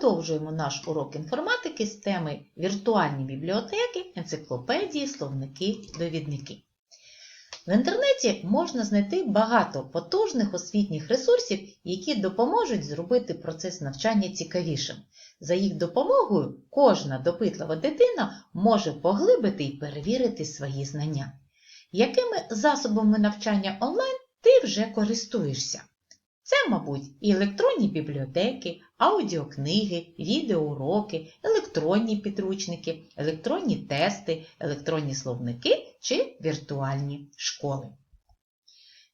продовжуємо наш урок інформатики з теми віртуальні бібліотеки, енциклопедії, словники, довідники. В інтернеті можна знайти багато потужних освітніх ресурсів, які допоможуть зробити процес навчання цікавішим. За їх допомогою кожна допитлива дитина може поглибити і перевірити свої знання. Якими засобами навчання онлайн ти вже користуєшся? Це, мабуть, і електронні бібліотеки, аудіокниги, відеоуроки, електронні підручники, електронні тести, електронні словники чи віртуальні школи.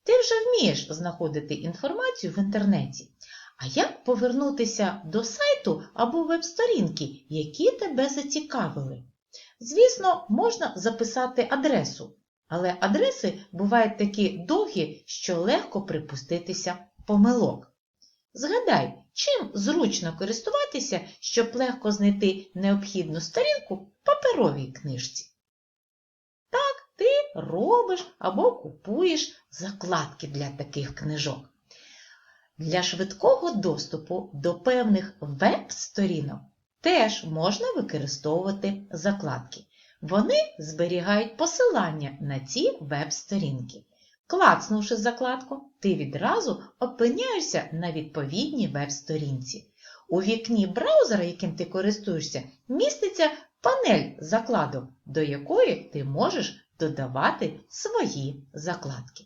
Ти вже вмієш знаходити інформацію в інтернеті. А як повернутися до сайту або веб-сторінки, які тебе зацікавили? Звісно, можна записати адресу, але адреси бувають такі довгі, що легко припуститися помилок. Згадай, чим зручно користуватися, щоб легко знайти необхідну сторінку в паперовій книжці. Так, ти робиш або купуєш закладки для таких книжок. Для швидкого доступу до певних веб-сторінок теж можна використовувати закладки. Вони зберігають посилання на ці веб-сторінки. Клацнувши закладку, ти відразу опиняєшся на відповідній веб-сторінці. У вікні браузера, яким ти користуєшся, міститься панель закладок, до якої ти можеш додавати свої закладки.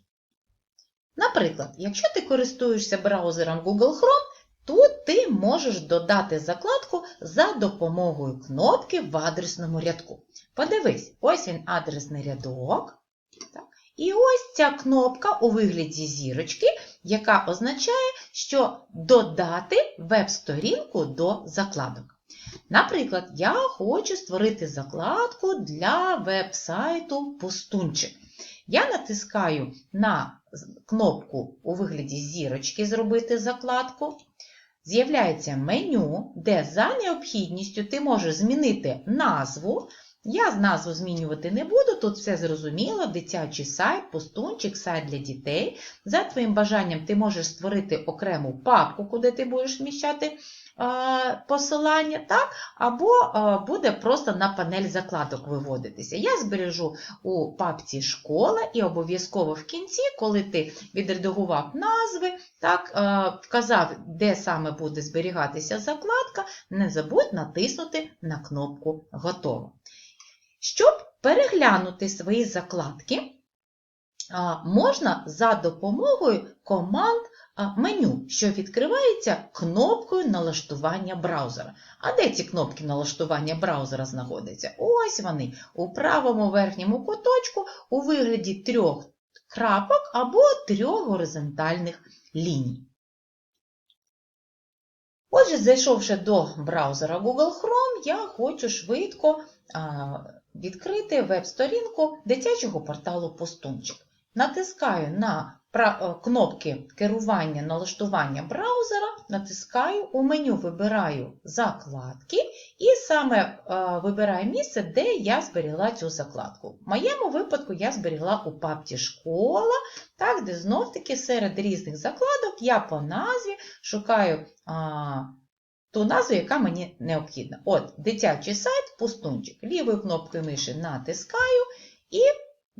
Наприклад, якщо ти користуєшся браузером Google Chrome, то ти можеш додати закладку за допомогою кнопки в адресному рядку. Подивись, ось він адресний рядок. Так. І ось ця кнопка у вигляді зірочки, яка означає, що додати веб-сторінку до закладок. Наприклад, я хочу створити закладку для веб-сайту Пустунчик. Я натискаю на кнопку у вигляді зірочки Зробити закладку. З'являється меню, де за необхідністю ти можеш змінити назву. Я з назву змінювати не буду, тут все зрозуміло, дитячий сайт, пустунчик, сайт для дітей. За твоїм бажанням ти можеш створити окрему папку, куди ти будеш вміщати е, посилання, так? або е, буде просто на панель закладок виводитися. Я збережу у папці школа і обов'язково в кінці, коли ти відредагував назви, так, е, вказав, де саме буде зберігатися закладка, не забудь натиснути на кнопку Готово. Щоб переглянути свої закладки, можна за допомогою команд меню, що відкривається кнопкою налаштування браузера. А де ці кнопки налаштування браузера знаходяться? Ось вони у правому верхньому куточку у вигляді трьох крапок або трьох горизонтальних ліній. Отже, зайшовши до браузера Google Chrome, я хочу швидко відкрити веб-сторінку дитячого порталу Пустунчик. Натискаю на кнопки керування налаштування браузера, натискаю, у меню вибираю закладки і саме вибираю місце, де я зберігла цю закладку. В моєму випадку я зберігла у папці школа, так, де знов-таки серед різних закладок я по назві шукаю ту назву, яка мені необхідна. От, дитячий сайт, пустунчик. Лівою кнопкою миші натискаю, і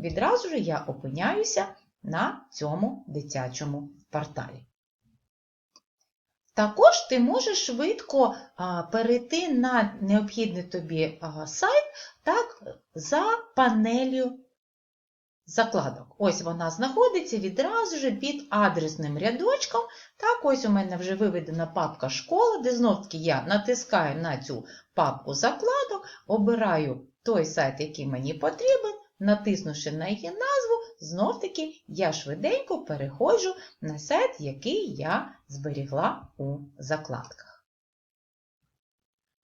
відразу ж я опиняюся на цьому дитячому порталі. Також ти можеш швидко перейти на необхідний тобі сайт так, за панелью закладок. Ось вона знаходиться відразу ж під адресним рядочком. Так, ось у мене вже виведена папка школа, де знов-таки я натискаю на цю папку закладок, обираю той сайт, який мені потрібен, натиснувши на її назву, знов-таки я швиденько переходжу на сайт, який я зберігла у закладках.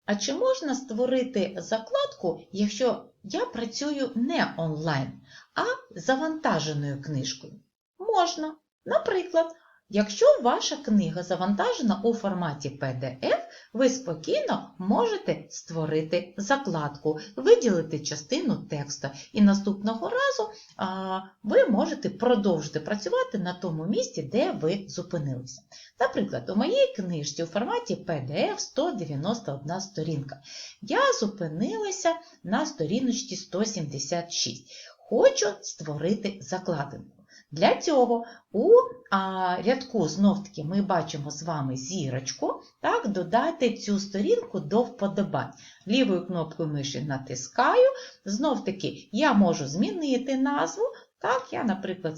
А чи можна створити закладку, якщо я працюю не онлайн, а завантаженою книжкою? Можна. Наприклад, Якщо ваша книга завантажена у форматі PDF, ви спокійно можете створити закладку, виділити частину тексту, і наступного разу а, ви можете продовжити працювати на тому місці, де ви зупинилися. Наприклад, у моїй книжці у форматі PDF 191 сторінка. Я зупинилася на сторіночці 176. Хочу створити закладинку. Для цього у а, рядку знов-таки ми бачимо з вами зірочку, так, додати цю сторінку до вподобань. Лівою кнопкою миші натискаю. Знов-таки я можу змінити назву. Так, я, наприклад,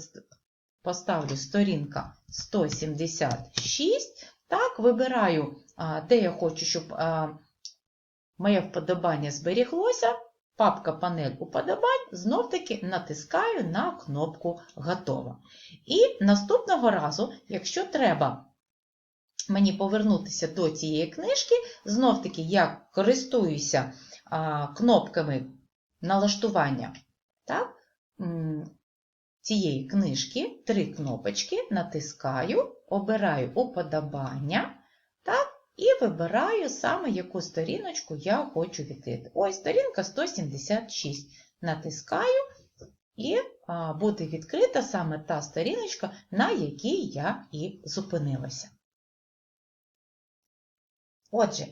поставлю сторінка 176. Так, вибираю, де я хочу, щоб моє вподобання зберіглося. Папка панель уподобань, знов-таки натискаю на кнопку Готово. І наступного разу, якщо треба мені повернутися до цієї книжки, знов-таки я користуюся а, кнопками налаштування так, цієї книжки, три кнопочки, натискаю, обираю уподобання. Вибираю саме, яку сторіночку я хочу відкрити. Ось сторінка 176. Натискаю, і буде відкрита саме та сторіночка, на якій я і зупинилася. Отже,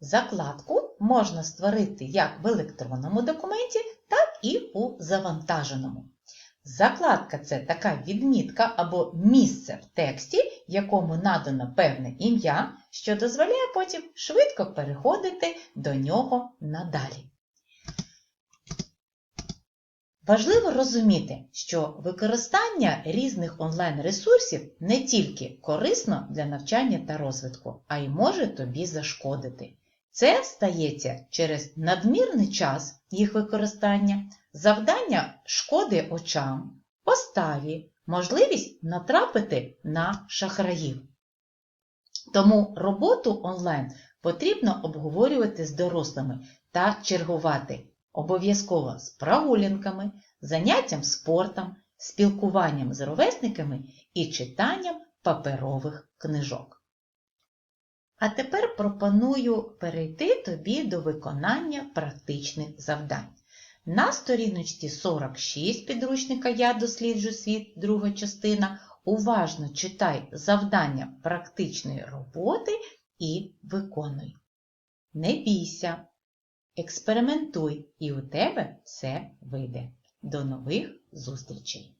закладку можна створити як в електронному документі, так і у завантаженому. Закладка це така відмітка або місце в тексті, якому надано певне ім'я, що дозволяє потім швидко переходити до нього надалі. Важливо розуміти, що використання різних онлайн-ресурсів не тільки корисно для навчання та розвитку, а й може тобі зашкодити. Це стається через надмірний час їх використання, завдання шкоди очам, поставі, можливість натрапити на шахраїв. Тому роботу онлайн потрібно обговорювати з дорослими та чергувати обов'язково з прогулянками, заняттям спортом, спілкуванням з ровесниками і читанням паперових книжок. А тепер пропоную перейти тобі до виконання практичних завдань. На сторіночці 46 підручника Я досліджу світ, друга частина. Уважно читай завдання практичної роботи і виконуй. Не бійся, експериментуй, і у тебе все вийде. До нових зустрічей!